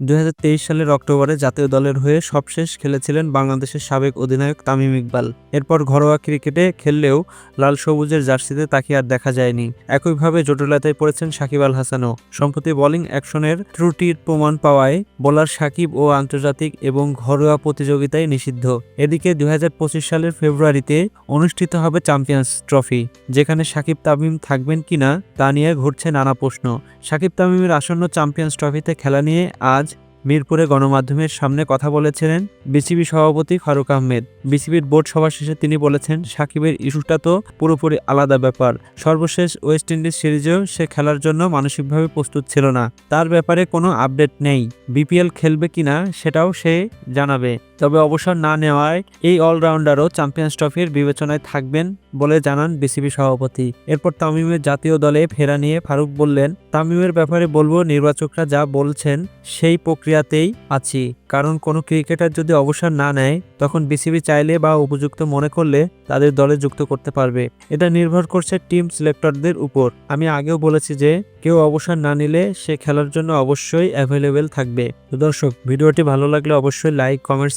দুই হাজার তেইশ সালের অক্টোবরে জাতীয় দলের হয়ে সবশেষ খেলেছিলেন বাংলাদেশের সাবেক অধিনায়ক তামিম ইকবাল। এরপর ঘরোয়া ক্রিকেটে খেললেও লাল সবুজের জার্সিতে তাকে আর দেখা যায়নি। একইভাবে জটিলতায় পড়েছেন সাকিব আল হাসানও। সম্প্রতি বোলিং অ্যাকশনের ত্রুটির প্রমাণ পাওয়ায় বোলার সাকিব ও আন্তর্জাতিক এবং ঘরোয়া প্রতিযোগিতায় নিষিদ্ধ। এদিকে দুই হাজার পঁচিশ সালের ফেব্রুয়ারিতে অনুষ্ঠিত হবে চ্যাম্পিয়ন্স ট্রফি, যেখানে সাকিব তামিম থাকবেন কিনা তা নিয়ে ঘুরছে নানা প্রশ্ন। সাকিব তামিমের আসন্ন চ্যাম্পিয়ন্স ট্রফিতে খেলা নিয়ে আজ মিরপুরে গণমাধ্যমের সামনে কথা বলেছিলেন বিসিবি সভাপতি ফারুক আহমেদ। বিসিবির বোর্ড সভা শেষে তিনি বলেছেন, সাকিবের ইস্যুটা তো পুরোপুরি আলাদা ব্যাপার। সর্বশেষ ওয়েস্ট ইন্ডিজ সিরিজেও সে খেলার জন্য মানসিকভাবে প্রস্তুত ছিল না। তার ব্যাপারে কোনো আপডেট নেই। বিপিএল খেলবে কিনা সেটাও সে জানাবে। তবে অবসর না নেওয়ায় এই অলরাউন্ডারও চ্যাম্পিয়ন্স ট্রফির বিবেচনায় থাকবেন বলে জানান বিসিবি সভাপতি। এরপর তামিমের জাতীয় দলে ফেরা নিয়ে ফারুক বললেন, তামিমের ব্যাপারে বলব, নির্বাচকরা যা বলছেন সেই প্রক্রিয়াতেই আছি। কারণ কোনো ক্রিকেটার যদি অবসর না নেয়, তখন বিসিবি চাইলে বা উপযুক্ত মনে করলে তাদের দলে যুক্ত করতে পারবে। এটা নির্ভর করছে টিম সিলেক্টরদের উপর। আমি আগেও বলেছি যে, কেউ অবসর না নিলে সে খেলার জন্য অবশ্যই অ্যাভেলেবেল থাকবে। তো দর্শক, ভিডিওটি ভালো লাগলে অবশ্যই লাইক কমেন্টস